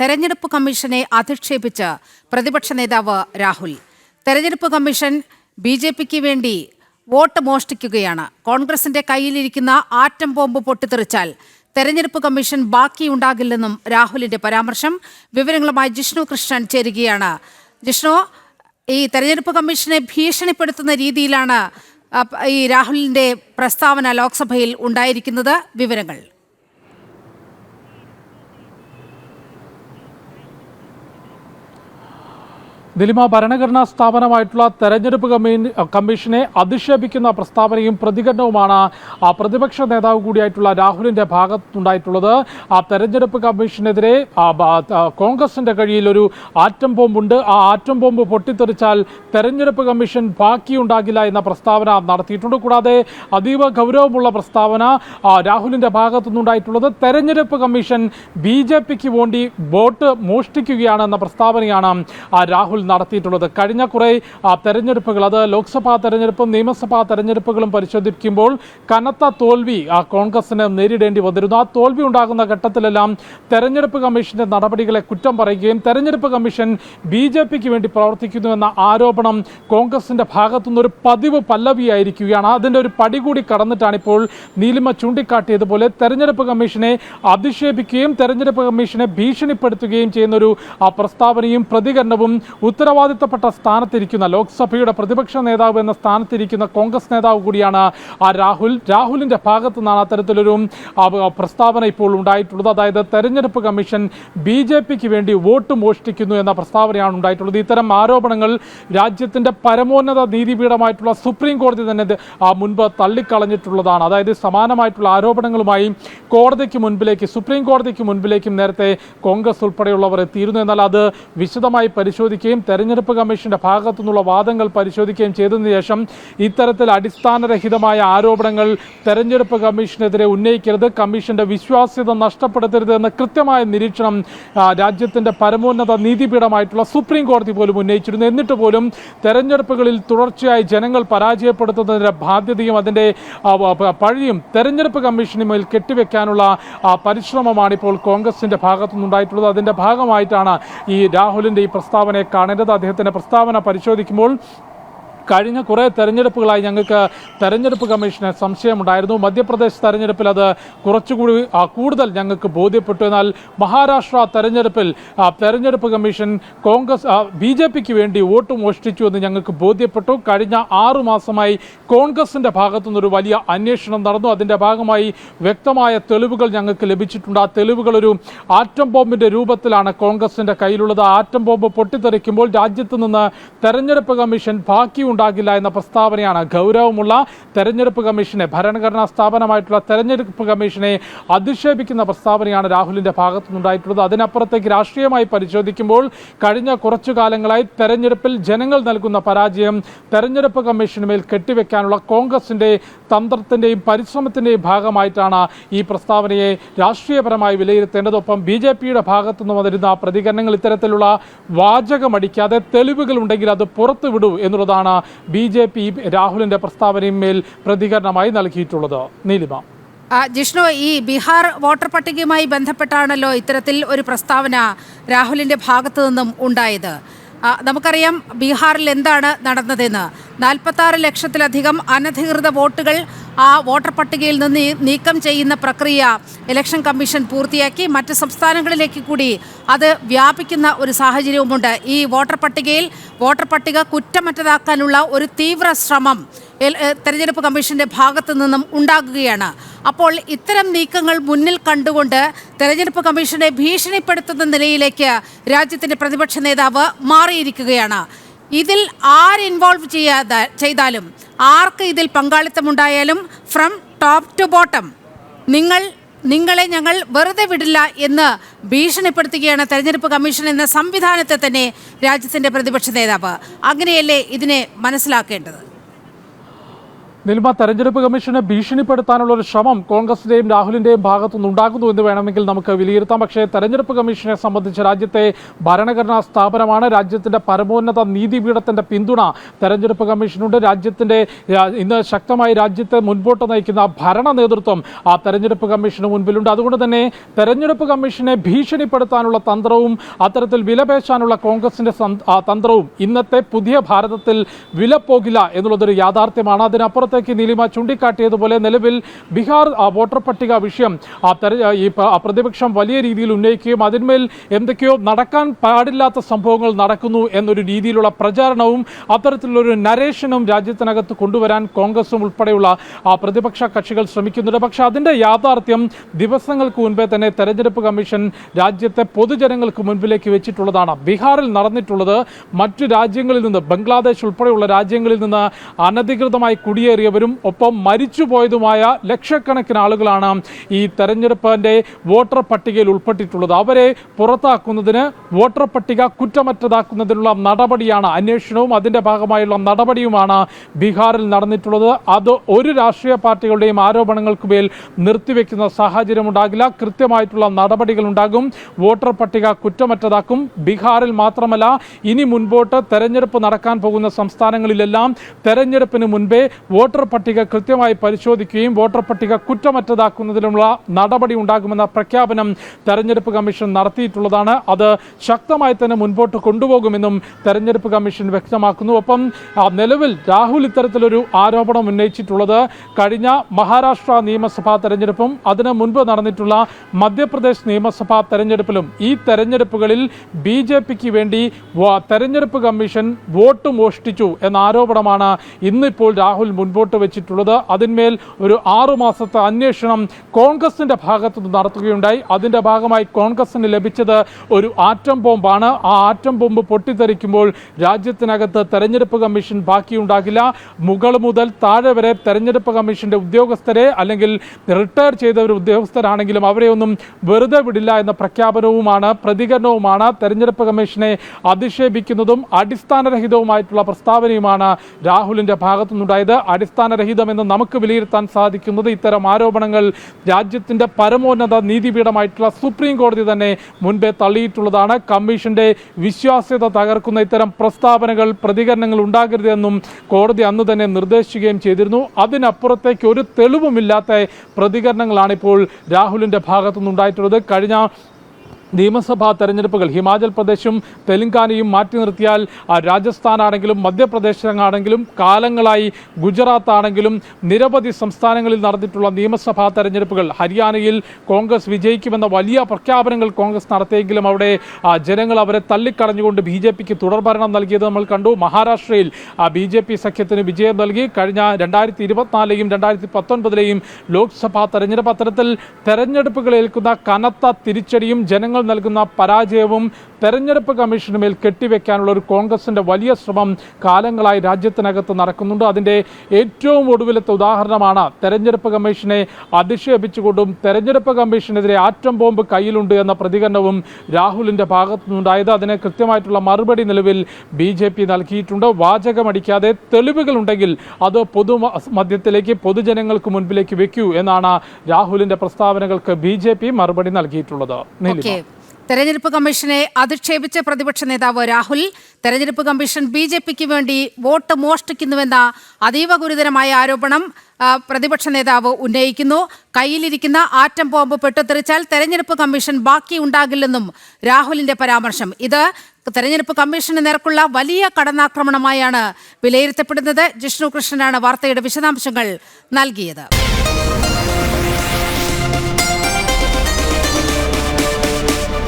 തെരഞ്ഞെടുപ്പ് കമ്മീഷനെ അധിക്ഷേപിച്ച് പ്രതിപക്ഷ നേതാവ് രാഹുൽ. തെരഞ്ഞെടുപ്പ് കമ്മീഷൻ ബി ജെ പിക്ക് വേണ്ടി വോട്ട് മോഷ്ടിക്കുകയാണ്. കോൺഗ്രസിന്റെ കയ്യിലിരിക്കുന്ന ആറ്റം ബോംബ് പൊട്ടിത്തെറിച്ചാൽ തെരഞ്ഞെടുപ്പ് കമ്മീഷൻ ബാക്കിയുണ്ടാകില്ലെന്നും രാഹുലിന്റെ പരാമർശം. വിവരങ്ങളുമായി ജിഷ്ണു കൃഷ്ണൻ ചേരുകയാണ്. ജിഷ്ണു ഈ തെരഞ്ഞെടുപ്പ് കമ്മീഷനെ ഭീഷണിപ്പെടുത്തുന്ന രീതിയിലാണ് ഈ രാഹുലിന്റെ പ്രസ്താവന ലോക്സഭയിൽ ഉണ്ടായിരിക്കുന്നത്. വിവരങ്ങൾ. ദിലിമ ഭരണഘടനാ സ്ഥാപനമായിട്ടുള്ള തെരഞ്ഞെടുപ്പ് കമ്മീ- കമ്മീഷനെ അധിക്ഷേപിക്കുന്ന പ്രസ്താവനയും പ്രതികരണവുമാണ് ആ പ്രതിപക്ഷ നേതാവ് കൂടിയായിട്ടുള്ള രാഹുലിന്റെ ഭാഗത്തുണ്ടായിട്ടുള്ളത്. ആ തെരഞ്ഞെടുപ്പ് കമ്മീഷനെതിരെ കോൺഗ്രസിന്റെ കഴിയിൽ ഒരു ആറ്റം ബോംബുണ്ട്. ആ ആറ്റം ബോംബ് പൊട്ടിത്തെറിച്ചാൽ തെരഞ്ഞെടുപ്പ് കമ്മീഷൻ ബാക്കിയുണ്ടാകില്ല എന്ന പ്രസ്താവന നടത്തിയിട്ടുണ്ട്. കൂടാതെ അതീവ ഗൗരവമുള്ള പ്രസ്താവന രാഹുലിന്റെ ഭാഗത്തുനിന്നുണ്ടായിട്ടുള്ളത് തെരഞ്ഞെടുപ്പ് കമ്മീഷൻ ബി ജെ പിക്ക് വേണ്ടി വോട്ട് മോഷ്ടിക്കുകയാണെന്ന പ്രസ്താവനയാണ് ആ, രാഹുൽ നടത്തിയിട്ടുള്ളത്. കഴിഞ്ഞ കുറേ തെരഞ്ഞെടുപ്പുകൾ അത് ലോക്സഭാ തെരഞ്ഞെടുപ്പും നിയമസഭാ തെരഞ്ഞെടുപ്പുകളും പരിശോധിക്കുമ്പോൾ കനത്ത തോൽവി ആ കോൺഗ്രസിന് നേരിടേണ്ടി വന്നിരുന്നു. ആ തോൽവി ഉണ്ടാകുന്ന ഘട്ടത്തിലെല്ലാം തെരഞ്ഞെടുപ്പ് കമ്മീഷന്റെ നടപടികളെ കുറ്റം പറയുകയും തെരഞ്ഞെടുപ്പ് കമ്മീഷൻ ബി ജെ പിക്ക് വേണ്ടി പ്രവർത്തിക്കുന്നു എന്ന ആരോപണം കോൺഗ്രസിന്റെ ഭാഗത്തുനിന്ന് ഒരു പതിവ് പല്ലവിയായിരിക്കുകയാണ്. അതിന്റെ ഒരു പടി കൂടി കടന്നിട്ടാണ് ഇപ്പോൾ നീലിമ ചൂണ്ടിക്കാട്ടിയതുപോലെ തെരഞ്ഞെടുപ്പ് കമ്മീഷനെ അധിക്ഷേപിക്കുകയും തെരഞ്ഞെടുപ്പ് കമ്മീഷനെ ഭീഷണിപ്പെടുത്തുകയും ചെയ്യുന്ന ഒരു പ്രസ്താവനയും പ്രതികരണവും ഉത്തരവാദിത്തപ്പെട്ട സ്ഥാനത്തിരിക്കുന്ന ലോക്സഭയുടെ പ്രതിപക്ഷ നേതാവ് എന്ന സ്ഥാനത്തിരിക്കുന്ന കോൺഗ്രസ് നേതാവ് കൂടിയാണ് ആ രാഹുൽ. രാഹുലിന്റെ ഭാഗത്തു നിന്നാണ് അത്തരത്തിലൊരു പ്രസ്താവന ഇപ്പോൾ ഉണ്ടായിട്ടുള്ളത്. അതായത് തെരഞ്ഞെടുപ്പ് കമ്മീഷൻ ബി ജെ പിക്ക് വേണ്ടി വോട്ട് മോഷ്ടിക്കുന്നു എന്ന പ്രസ്താവനയാണ് ഉണ്ടായിട്ടുള്ളത്. ഇത്തരം ആരോപണങ്ങൾ രാജ്യത്തിന്റെ പരമോന്നത നീതിപീഠമായിട്ടുള്ള സുപ്രീം കോടതി തന്നെ മുൻപ് തള്ളിക്കളഞ്ഞിട്ടുള്ളതാണ്. അതായത് സമാനമായിട്ടുള്ള ആരോപണങ്ങളുമായി കോടതിക്ക് മുൻപിലേക്ക് സുപ്രീം കോടതിക്ക് മുൻപിലേക്കും നേരത്തെ കോൺഗ്രസ് ഉൾപ്പെടെയുള്ളവർ എത്തിയിരുന്നു. എന്നാൽ അത് വിശദമായി പരിശോധിക്കുകയും തെരഞ്ഞെടുപ്പ് കമ്മീഷന്റെ ഭാഗത്തു നിന്നുള്ള വാദങ്ങൾ പരിശോധിക്കുകയും ചെയ്തതിനു ശേഷം ഇത്തരത്തിൽ അടിസ്ഥാനരഹിതമായ ആരോപണങ്ങൾ തെരഞ്ഞെടുപ്പ് കമ്മീഷനെതിരെ ഉന്നയിക്കരുത് കമ്മീഷന്റെ വിശ്വാസ്യത നഷ്ടപ്പെടുത്തരുത് എന്ന കൃത്യമായ നിരീക്ഷണം രാജ്യത്തിന്റെ പരമോന്നത നീതിപീഠമായിട്ടുള്ള സുപ്രീം കോടതി പോലും ഉന്നയിച്ചിരുന്നു. എന്നിട്ട് പോലും തെരഞ്ഞെടുപ്പുകളിൽ തുടർച്ചയായി ജനങ്ങൾ പരാജയപ്പെടുത്തുന്നതിന്റെ ബാധ്യതയും അതിന്റെ പഴിയും തെരഞ്ഞെടുപ്പ് കമ്മീഷന് മേൽ കെട്ടിവെക്കാനുള്ള പരിശ്രമമാണ് ഇപ്പോൾ കോൺഗ്രസിന്റെ ഭാഗത്തുനിന്നുണ്ടായിട്ടുള്ളത്. അതിന്റെ ഭാഗമായിട്ടാണ് ഈ രാഹുലിന്റെ ഈ പ്രസ്താവനയെ കാണേണ്ടത് അദ്ദേഹത്തിന്റെ പ്രസ്താവന പരിശോധിക്കുമ്പോൾ കഴിഞ്ഞ കുറേ തെരഞ്ഞെടുപ്പുകളായി ഞങ്ങൾക്ക് തെരഞ്ഞെടുപ്പ് കമ്മീഷന് സംശയമുണ്ടായിരുന്നു. മധ്യപ്രദേശ് തെരഞ്ഞെടുപ്പിൽ അത് കുറച്ചുകൂടി കൂടുതൽ ഞങ്ങൾക്ക് ബോധ്യപ്പെട്ടു. എന്നാൽ മഹാരാഷ്ട്ര തെരഞ്ഞെടുപ്പിൽ തെരഞ്ഞെടുപ്പ് കമ്മീഷൻ കോൺഗ്രസ് ബി ജെ പിക്ക് വേണ്ടി വോട്ട് മോഷ്ടിച്ചു എന്ന് ഞങ്ങൾക്ക് ബോധ്യപ്പെട്ടു. കഴിഞ്ഞ ആറു മാസമായി കോൺഗ്രസിന്റെ ഭാഗത്തുനിന്നൊരു വലിയ അന്വേഷണം നടന്നു. അതിന്റെ ഭാഗമായി വ്യക്തമായ തെളിവുകൾ ഞങ്ങൾക്ക് ലഭിച്ചിട്ടുണ്ട്. ആ തെളിവുകൾ ഒരു ആറ്റം ബോംബിന്റെ രൂപത്തിലാണ് കോൺഗ്രസിന്റെ കയ്യിലുള്ളത്. ആറ്റം ബോംബ് പൊട്ടിത്തെറിക്കുമ്പോൾ രാജ്യത്ത് നിന്ന് തെരഞ്ഞെടുപ്പ് കമ്മീഷൻ ബാക്കി ഉണ്ടാകില്ല എന്ന പ്രസ്താവനയാണ് ഗൗരവമുള്ള തെരഞ്ഞെടുപ്പ് കമ്മീഷനെ ഭരണഘടനാ സ്ഥാപനമായിട്ടുള്ള തെരഞ്ഞെടുപ്പ് കമ്മീഷനെ അധിക്ഷേപിക്കുന്ന പ്രസ്താവനയാണ് രാഹുലിന്റെ ഭാഗത്തുനിന്നുണ്ടായിട്ടുള്ളത്. അതിനപ്പുറത്തേക്ക് രാഷ്ട്രീയമായി പരിശോധിക്കുമ്പോൾ കഴിഞ്ഞ കുറച്ചു കാലങ്ങളായി തെരഞ്ഞെടുപ്പിൽ ജനങ്ങൾ നൽകുന്ന പരാജയം തെരഞ്ഞെടുപ്പ് കമ്മീഷന് മേൽ കെട്ടിവെക്കാനുള്ള കോൺഗ്രസിന്റെ തന്ത്രത്തിന്റെയും പരിശ്രമത്തിന്റെയും ഭാഗമായിട്ടാണ് ഈ പ്രസ്താവനയെ രാഷ്ട്രീയപരമായി വിലയിരുത്തേണ്ടതൊപ്പം ബി ജെ പിയുടെ ഭാഗത്തുനിന്ന് വന്നിരുന്ന പ്രതികരണങ്ങൾ ഇത്തരത്തിലുള്ള വാചകമടിക്കാതെ തെളിവുകൾ ഉണ്ടെങ്കിൽ അത് പുറത്തുവിടൂ എന്നുള്ളതാണ് ബി ജെ പി രാഹുലിന്റെ പ്രസ്താവനയും മേൽ പ്രതികരണമായി നൽകിയിട്ടുള്ളത്. നീലിമ. ജിഷ്ണു ഈ ബീഹാർ വോട്ടർ പട്ടികയുമായി ബന്ധപ്പെട്ടാണല്ലോ ഇത്തരത്തിൽ ഒരു പ്രസ്താവന രാഹുലിന്റെ ഭാഗത്തു നിന്നും ഉണ്ടായത്. നമുക്കറിയാം ബീഹാറിൽ എന്താണ് നടന്നതെന്ന്. നാൽപ്പത്തി ലക്ഷത്തിലധികം അനധികൃത വോട്ടുകൾ ആ വോട്ടർ പട്ടികയിൽ നിന്ന് നീക്കം ചെയ്യുന്ന പ്രക്രിയ ഇലക്ഷൻ കമ്മീഷൻ പൂർത്തിയാക്കി. മറ്റ് സംസ്ഥാനങ്ങളിലേക്ക് കൂടി അത് വ്യാപിക്കുന്ന ഒരു സാഹചര്യവുമുണ്ട്. ഈ വോട്ടർ പട്ടികയിൽ വോട്ടർ പട്ടിക കുറ്റമറ്റതാക്കാനുള്ള ഒരു തീവ്ര ശ്രമം തെരഞ്ഞെടുപ്പ് കമ്മീഷന്റെ ഭാഗത്തു നിന്നും ഉണ്ടാകുകയാണ്. അപ്പോൾ ഇത്തരം നീക്കങ്ങൾ മുന്നിൽ കണ്ടുകൊണ്ട് തെരഞ്ഞെടുപ്പ് കമ്മീഷനെ ഭീഷണിപ്പെടുത്തുന്ന നിലയിലേക്ക് രാജ്യത്തിന്റെ പ്രതിപക്ഷ നേതാവ് മാറിയിരിക്കുകയാണ്. ഇതിൽ ആര് ഇൻവോൾവ് ചെയ്യാതെ ചെയ്താലും ആർക്ക് ഇതിൽ പങ്കാളിത്തമുണ്ടായാലും ഫ്രം ടോപ്പ് ടു ബോട്ടം നിങ്ങൾ നിങ്ങളെ ഞങ്ങൾ വെറുതെ വിടില്ല എന്ന് ഭീഷണിപ്പെടുത്തുകയാണ് തെരഞ്ഞെടുപ്പ് കമ്മീഷൻ എന്ന സംവിധാനത്തെ തന്നെ രാജ്യത്തിന്റെ പ്രതിപക്ഷ നേതാവ്. അങ്ങനെയല്ലേ ഇതിനെ മനസ്സിലാക്കേണ്ടത്? നിൽമ തെരഞ്ഞെടുപ്പ് കമ്മീഷനെ ഭീഷണിപ്പെടുത്താനുള്ള ഒരു ശ്രമം കോൺഗ്രസിന്റെയും രാഹുലിന്റെയും ഭാഗത്തുനിന്ന് ഉണ്ടാകുന്നു എന്ന് വേണമെങ്കിൽ നമുക്ക് വിലയിരുത്താം. പക്ഷേ തെരഞ്ഞെടുപ്പ് കമ്മീഷനെ സംബന്ധിച്ച് രാജ്യത്തെ ഭരണഘടനാ സ്ഥാപനമാണ്. രാജ്യത്തിന്റെ പരമോന്നത നീതിപീഠത്തിന്റെ പിന്തുണ തെരഞ്ഞെടുപ്പ് കമ്മീഷനുണ്ട്. രാജ്യത്തിന്റെ ഇന്ന് ശക്തമായി രാജ്യത്തെ മുൻപോട്ട് നയിക്കുന്ന ഭരണ നേതൃത്വം ആ തെരഞ്ഞെടുപ്പ് കമ്മീഷന് മുൻപിലുണ്ട്. അതുകൊണ്ട് തന്നെ തെരഞ്ഞെടുപ്പ് കമ്മീഷനെ ഭീഷണിപ്പെടുത്താനുള്ള തന്ത്രവും അത്തരത്തിൽ വിലപേശാനുള്ള കോൺഗ്രസിന്റെ തന്ത്രവും ഇന്നത്തെ പുതിയ ഭാരതത്തിൽ വില പോകില്ല എന്നുള്ളതൊരു യാഥാർത്ഥ്യമാണ്. അതിനപ്പുറത്തേക്ക് നീലിമ ചൂണ്ടിക്കാട്ടിയതുപോലെ നിലവിൽ ബീഹാർ വോട്ടർ പട്ടിക വിഷയം ഈ പ്രതിപക്ഷം വലിയ രീതിയിൽ ഉന്നയിക്കുകയും അതിന്മേൽ എന്തൊക്കെയോ നടക്കാൻ പാടില്ലാത്ത സംഭവങ്ങൾ നടക്കുന്നു എന്നൊരു രീതിയിലുള്ള പ്രചാരണവും അത്തരത്തിലുള്ളൊരു നരേഷനും രാജ്യത്തിനകത്ത് കൊണ്ടുവരാൻ കോൺഗ്രസും ഉൾപ്പെടെയുള്ള പ്രതിപക്ഷ കക്ഷികൾ ശ്രമിക്കുന്നുണ്ട്. പക്ഷേ അതിന്റെ യാഥാർത്ഥ്യം ദിവസങ്ങൾക്ക് മുൻപേ തന്നെ തെരഞ്ഞെടുപ്പ് കമ്മീഷൻ രാജ്യത്തെ പൊതുജനങ്ങൾക്ക് മുൻപിലേക്ക് വെച്ചിട്ടുള്ളതാണ്. ബീഹാറിൽ നടന്നിട്ടുള്ളത് മറ്റു രാജ്യങ്ങളിൽ നിന്ന് ബംഗ്ലാദേശ് ഉൾപ്പെടെയുള്ള രാജ്യങ്ങളിൽ നിന്ന് അനധികൃതമായി കുടിയേറിയവരും ഒപ്പം മരിച്ചുപോയതുമായ ലക്ഷക്കണക്കിന് ആളുകളാണ് ഈ തെരഞ്ഞെടുപ്പിന്റെ വോട്ടർ പട്ടികയിൽ ഉൾപ്പെട്ടിട്ടുള്ളത്. അവരെ പുറത്താക്കുന്നതിന് വോട്ടർ പട്ടിക കുറ്റമറ്റതാക്കുന്നതിനുള്ള നടപടിയാണ് അന്വേഷണവും അതിന്റെ ഭാഗമായുള്ള നടപടിയുമാണ് ബീഹാറിൽ നടന്നിട്ടുള്ളത്. അത് ഒരു രാഷ്ട്രീയ പാർട്ടികളുടെയും ആരോപണങ്ങൾക്ക് മേൽ നിർത്തിവെക്കുന്ന സാഹചര്യം ഉണ്ടാകില്ല കൃത്യമായിട്ടുള്ള നടപടികൾ ഉണ്ടാകും വോട്ടർ പട്ടിക കുറ്റമറ്റതാക്കും. ബീഹാറിൽ മാത്രമല്ല ഇനി മുൻപോട്ട് തെരഞ്ഞെടുപ്പ് നടക്കാൻ പോകുന്ന സംസ്ഥാനങ്ങളിലെല്ലാം തെരഞ്ഞെടുപ്പിന് മുൻപേ വോട്ടർ പട്ടിക കൃത്യമായി പരിശോധിക്കുകയും വോട്ടർ പട്ടിക കുറ്റമറ്റതാക്കുന്നതിനുള്ള നടപടി ഉണ്ടാകുമെന്ന പ്രഖ്യാപനം തെരഞ്ഞെടുപ്പ് കമ്മീഷൻ നടത്തിയിട്ടുള്ളതാണ്. അത് ശക്തമായി തന്നെ മുൻപോട്ട് കൊണ്ടുപോകുമെന്നും തെരഞ്ഞെടുപ്പ് കമ്മീഷൻ വ്യക്തമാക്കുന്നു. ഒപ്പം നിലവിൽ രാഹുൽ ഇത്തരത്തിലൊരു ആരോപണം ഉന്നയിച്ചിട്ടുള്ളത് കഴിഞ്ഞ മഹാരാഷ്ട്ര നിയമസഭാ തെരഞ്ഞെടുപ്പും അതിനു മുൻപ് നടന്നിട്ടുള്ള മധ്യപ്രദേശ് നിയമസഭാ തെരഞ്ഞെടുപ്പിലും ഈ തെരഞ്ഞെടുപ്പുകളിൽ ബി ജെ പിക്ക് വേണ്ടി തെരഞ്ഞെടുപ്പ് കമ്മീഷൻ വോട്ട് മോഷ്ടിച്ചു എന്ന ആരോപണമാണ് ഇന്നിപ്പോൾ രാഹുൽ മുൻപോട്ട് വെച്ചിട്ടുള്ളത്. അതിന്മേൽ ഒരു ആറു മാസത്തെ അന്വേഷണം കോൺഗ്രസിന്റെ ഭാഗത്തു നിന്ന് നടത്തുകയുണ്ടായി. അതിന്റെ ഭാഗമായി കോൺഗ്രസിന് ലഭിച്ചത് ഒരു ആറ്റം ബോംബാണ്. ആ ആറ്റം ബോംബ് പൊട്ടിത്തെറിക്കുമ്പോൾ രാജ്യത്തിനകത്ത് തെരഞ്ഞെടുപ്പ് കമ്മീഷൻ ബാക്കിയുണ്ടാകില്ല. മുകൾ മുതൽ താഴെ വരെ തെരഞ്ഞെടുപ്പ് കമ്മീഷന്റെ ഉദ്യോഗസ്ഥരെ അല്ലെങ്കിൽ റിട്ടയർ ചെയ്തവർ ഉദ്യോഗസ്ഥരാണെങ്കിലും അവരെ ഒന്നും വെറുതെ വിടില്ല എന്ന പ്രഖ്യാപനവുമാണ് പ്രതികരണവുമാണ് തെരഞ്ഞെടുപ്പ് കമ്മീഷനെ അധിക്ഷേപിക്കുന്നതും അടിസ്ഥാനരഹിതവുമായിട്ടുള്ള പ്രസ്താവനയുമാണ് രാഹുലിന്റെ ഭാഗത്തുനിന്നുണ്ടായത്. അടിസ്ഥാനരഹിതമെന്ന് നമുക്ക് വിലയിരുത്താൻ സാധിക്കുന്നത് ഇത്തരം ആരോപണങ്ങൾ രാജ്യത്തിന്റെ പരമോന്നത നീതിപീഠമായിട്ടുള്ള സുപ്രീം കോടതി തന്നെ മുൻപേ തള്ളിയിട്ടുള്ളതാണ്. കമ്മീഷന്റെ വിശ്വാസ്യത തകർക്കുന്ന ഇത്തരം പ്രസ്താവനകൾ പ്രതികരണങ്ങൾ ഉണ്ടാകരുതെന്നും കോടതി അന്ന് തന്നെ നിർദ്ദേശിക്കുകയും ചെയ്തിരുന്നു. അതിനപ്പുറത്തേക്ക് ഒരു തെളിവുമില്ലാത്ത പ്രതികരണങ്ങളാണ് ഇപ്പോൾ രാഹുലിന്റെ ഭാഗത്തുനിന്നുണ്ടായിട്ടുള്ളത്. കഴിഞ്ഞ നിയമസഭാ തെരഞ്ഞെടുപ്പുകൾ ഹിമാചൽ പ്രദേശും തെലങ്കാനയും മാറ്റി നിർത്തിയാൽ രാജസ്ഥാനാണെങ്കിലും മധ്യപ്രദേശാണെങ്കിലും കാലങ്ങളായി ഗുജറാത്ത് ആണെങ്കിലും നിരവധി സംസ്ഥാനങ്ങളിൽ നടന്നിട്ടുള്ള നിയമസഭാ തെരഞ്ഞെടുപ്പുകൾ ഹരിയാനയിൽ കോൺഗ്രസ് വിജയിക്കുമെന്ന വലിയ പ്രഖ്യാപനങ്ങൾ കോൺഗ്രസ് നടത്തിയെങ്കിലും അവിടെ ജനങ്ങൾ അവരെ തള്ളിക്കളഞ്ഞുകൊണ്ട് ബി ജെ പിക്ക് തുടർഭരണം നൽകിയത് നമ്മൾ കണ്ടു. മഹാരാഷ്ട്രയിൽ ബി ജെ പി സഖ്യത്തിന് വിജയം നൽകി. കഴിഞ്ഞ രണ്ടായിരത്തി ഇരുപത്തിനാലിലെയും രണ്ടായിരത്തി പത്തൊൻപതിലെയും ലോക്സഭാ തെരഞ്ഞെടുപ്പ് അത്തരത്തിൽ തെരഞ്ഞെടുപ്പുകൾ ഏൽക്കുന്ന കനത്ത തിരിച്ചടിയും ജനങ്ങൾ നൽകുന്ന പരാജയവും തെരഞ്ഞെടുപ്പ് കമ്മീഷന് മേൽ കെട്ടിവെക്കാനുള്ള ഒരു കോൺഗ്രസിന്റെ വലിയ ശ്രമം കാലങ്ങളായി രാജ്യത്തിനകത്ത് നടക്കുന്നുണ്ട്. അതിന്റെ ഏറ്റവും ഒടുവിലത്തെ ഉദാഹരണമാണ് തെരഞ്ഞെടുപ്പ് കമ്മീഷനെ അധിക്ഷേപിച്ചുകൊണ്ടും തെരഞ്ഞെടുപ്പ് കമ്മീഷനെതിരെ ആറ്റം ബോംബ് കയ്യിലുണ്ട് എന്ന പ്രതികരണവും രാഹുലിന്റെ ഭാഗത്തുനിന്നുണ്ടായത്. അതിന് കൃത്യമായിട്ടുള്ള മറുപടി നിലവിൽ ബി ജെ പി നൽകിയിട്ടുണ്ട്. വാചകമടിക്കാതെ തെളിവുകളുണ്ടെങ്കിൽ അത് പൊതു മധ്യത്തിലേക്ക് പൊതുജനങ്ങൾക്ക് മുൻപിലേക്ക് വെക്കൂ എന്നാണ് രാഹുലിന്റെ പ്രസ്താവനകൾക്ക് ബി ജെ പി മറുപടി നൽകിയിട്ടുള്ളത്. തെരഞ്ഞെടുപ്പ് കമ്മീഷനെ അധിക്ഷേപിച്ച പ്രതിപക്ഷ നേതാവ് രാഹുൽ തെരഞ്ഞെടുപ്പ് കമ്മീഷൻ ബി ജെ പിക്ക് വേണ്ടി വോട്ട് മോഷ്ടിക്കുന്നുവെന്ന അതീവ ഗുരുതരമായ ആരോപണം പ്രതിപക്ഷ നേതാവ് ഉന്നയിക്കുന്നു. കയ്യിലിരിക്കുന്ന ആറ്റം ബോംബ് പൊട്ടിത്തെറിച്ചാൽ തെരഞ്ഞെടുപ്പ് കമ്മീഷൻ ബാക്കി ഉണ്ടാകില്ലെന്നും രാഹുലിന്റെ പരാമർശം. ഇത് തെരഞ്ഞെടുപ്പ് കമ്മീഷന് നേർക്കുള്ള വലിയ കടന്നാക്രമണമായാണ് വിലയിരുത്തപ്പെടുന്നത്. ജിഷ്ണു കൃഷ്ണനാണ് വാർത്തയുടെ വിശദാംശങ്ങൾ നൽകിയത്.